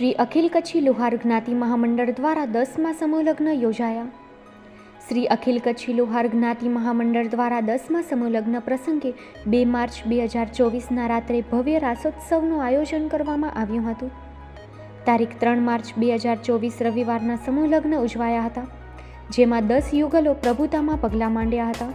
શ્રી અખિલ કચ્છી લુહાર જ્ઞાતિ મહામંડળ દ્વારા દસમા સમૂહ યોજાયા. શ્રી અખિલ કચ્છી લુહાર જ્ઞાતિ મહામંડળ દ્વારા દસમા સમૂહ પ્રસંગે બે માર્ચ બે હજાર ચોવીસના રાત્રે ભવ્ય રાસોત્સવનું આયોજન કરવામાં આવ્યું હતું. તારીખ ત્રણ માર્ચ બે હજાર ચોવીસ રવિવારના સમૂહ ઉજવાયા હતા, જેમાં દસ યુગલો પ્રભુતામાં પગલાં માંડ્યા હતા.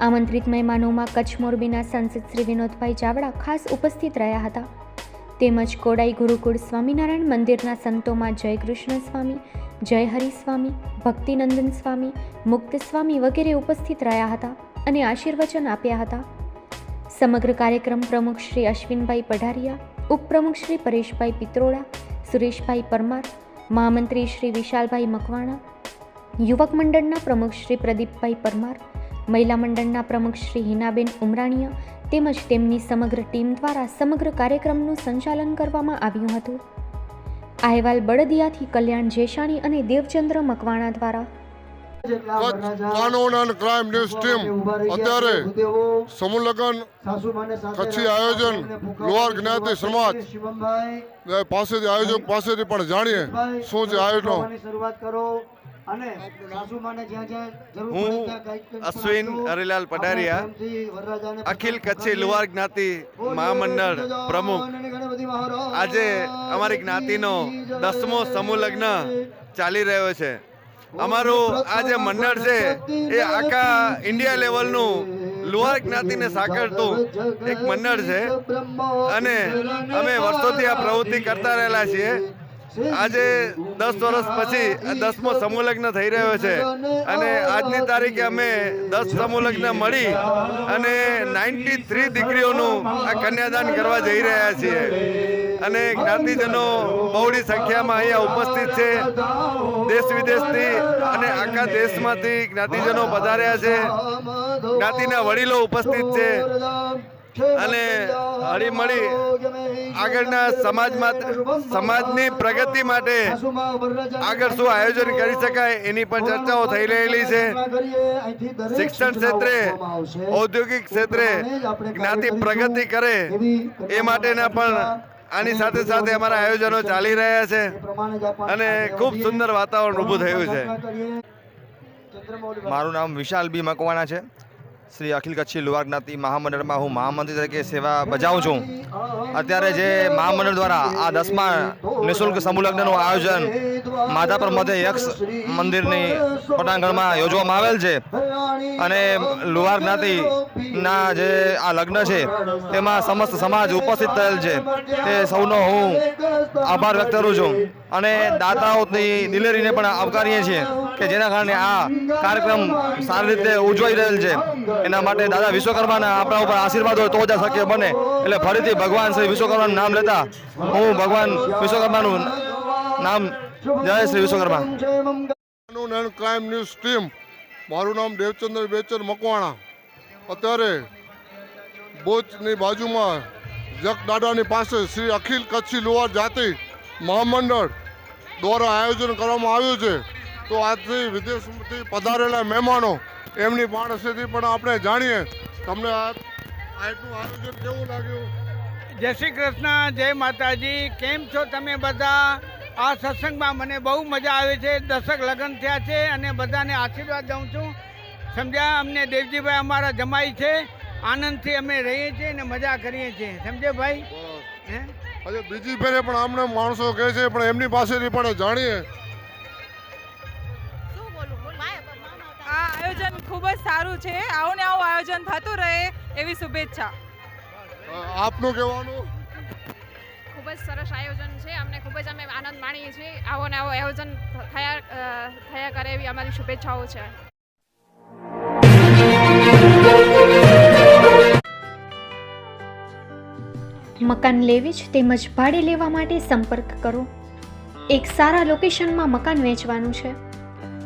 આમંત્રિત મહેમાનોમાં કચ્છ મોરબીના સાંસદ શ્રી વિનોદભાઈ ચાવડા ખાસ ઉપસ્થિત રહ્યા હતા. તેમજ કોડાઈ ગુરુકુળ સ્વામિનારાયણ મંદિરના સંતોમાં જય કૃષ્ણ સ્વામી, જય હરિસ્વામી ભક્તિનંદન સ્વામી, મુક્ત સ્વામી વગેરે ઉપસ્થિત રહ્યા હતા અને આશીર્વચન આપ્યા હતા. સમગ્ર કાર્યક્રમ પ્રમુખ શ્રી અશ્વિનભાઈ પઢારિયા, ઉપપ્રમુખ શ્રી પરેશભાઈ પિત્રોડા, સુરેશભાઈ પરમાર, મહામંત્રી શ્રી વિશાલભાઈ મકવાણા, યુવક મંડળના પ્રમુખ શ્રી પ્રદીપભાઈ પરમાર મહિલા મંડળના પ્રમુખ શ્રી હિનાબેન ઉમરાણીયા તેમજ તેમની સમગ્ર ટીમ દ્વારા સમગ્ર કાર્યક્રમનું સંચાલન કરવામાં આવ્યું હતું. અહેવાલ બળદિયાથી કલ્યાણ જેશાણી અને દેવચંદ્ર મકવાણા દ્વારા. કાનૂન અને ક્રાઇમ ન્યૂઝ ટીમ અત્યારે સમૂહ લગ્ન કચ્છી આયોજન લોહાર જ્ઞાતિ સમાજ પાસેથી આયોજક પાસેથી પણ જાણીએ શું છે આયોજન? હું અશ્વિન હરિલાલ વરરાજાને અખિલ કચ્છી લુવાર જ્ઞાતિ મહામંડળ પ્રમુખ. આજે અમારી જ્ઞાતિનો દસમો સમૂહ લગ્ન ચાલી રહ્યો છે. અમારું આ જે મંડળ છે એ આખા ઇન્ડિયા લેવલનું લુહાર જ્ઞાતિને સાંકળતું એક મંડળ છે અને અમે વર્ષોથી આ પ્રવૃત્તિ કરતા રહેલા છીએ. આજે દસ વર્ષ પછી દસમો સમૂહ લગ્ન થઈ રહ્યો છે. અને આજની તારીખે અમે દસ સમૂહ લગ્ન મળી અને નાઇન્ટી થ્રી દીકરીઓનું આ કન્યાદાન કરવા જઈ રહ્યા છીએ. અને જ્ઞાતિજનો બહોળી સંખ્યામાં અહીંયા ઉપસ્થિત છે. દેશ વિદેશથી અને આખા દેશમાંથી જ્ઞાતિજનો પધાર્યા છે. જ્ઞાતિના વડીલો ઉપસ્થિત છે. અને હળીમળી આગળના સમાજમાં સમાજની પ્રગતિ માટે આગળ શું આયોજન કરી શકાય એની પણ ચર્ચાઓ થઈ રહેલી છે. શિક્ષણ ક્ષેત્રે, ઔદ્યોગિક ક્ષેત્રે જ્ઞાતિ પ્રગતિ કરે એ માટેના પણ આની સાથે સાથે અમારા આયોજનો ચાલી રહ્યા છે અને ખૂબ સુંદર વાતાવરણ ઊભું થયું છે. મારું નામ વિશાલ બી મકવાણા છે. શ્રી અખિલ કચ્છી લુહાર જ્ઞાતિ મહામંડળમાં હું મહામંત્રી તરીકે સેવા બજાવું છું. અત્યારે જે મહામંડળ દ્વારા આ દસમા નિઃશુલ્ક સમૂહ લગ્નનું આયોજન માધાપર મધ્ય યક્ષ મંદિરની પટાંગણમાં યોજવામાં આવેલ છે. અને લુહાર જ્ઞાતિના જે આ લગ્ન છે, તેમાં સમસ્ત સમાજ ઉપસ્થિત થયેલ છે. તે સૌનો હું આભાર વ્યક્ત કરું છું. અને દાતાઓની દિલેરીને પણ આવકારીએ છીએ. કે જેના કારણે આ કાર્યક્રમ સારી રીતે ઉજવાઈ રહેલ છે. એના માટે દાદા વિશ્વકર્માના આપણા ઉપર આશીર્વાદ હોય તો જ શક્ય બને. એટલે ફરીથી ભગવાન શ્રી વિશ્વકર્માનું નામ લેતા હું ભગવાન વિશ્વકર્માનું નામ જય Shri Vishwakarma. Crime news team મારું નામ દેવચંદ્ર બેચર મકવાણા. અત્યારે બોચની બાજુમાં જગ દાદાની પાસે શ્રી અખિલ કચ્છી લોહાર જાતિ મહામંડળ દ્વારા આયોજન કરવામાં આવ્યું છે. તો આજથી વિદેશથી પધારેલા મહેમાનો એમની પાસેથી પણ આપણે જાણીએ. તમને આ આજનું આયોજન કેવું લાગ્યું? જય શ્રી કૃષ્ણ જય માતાજી. કેમ છો તમે બધા? આ સત્સંગમાં મને બહુ મજા આવે છે. દશક લગ્ન થયા છે અને બધાને આશીર્વાદ દઉં છું. સમજ્યા? અમને દેવજીભાઈ અમારા જમાઈ છે. આનંદથી અમે રહીએ છીએ અને મજા કરીએ છીએ. સમજે ભાઈ? હે? આજે બીજી ફેરે પણ આમને માણસો કહે છે પણ એમની પાસેથી પણ જાણીએ. ખૂબ જ સારું છે. આવું ને આવું આયોજન થતું રહે એવી શુભેચ્છા. આપનું કહેવાનું? ખૂબ જ સરસ આયોજન છે. અમને ખૂબ જ અમે આનંદ માણીએ છીએ. આવો ને આવો આયોજન થયા થયા કરે એવી અમારી શુભેચ્છાઓ છે. મકાન લેવી જ તેમજ ભાડે લેવા માટે સંપર્ક કરો. એક સારા લોકેશનમાં મકાન વેચવાનું છે.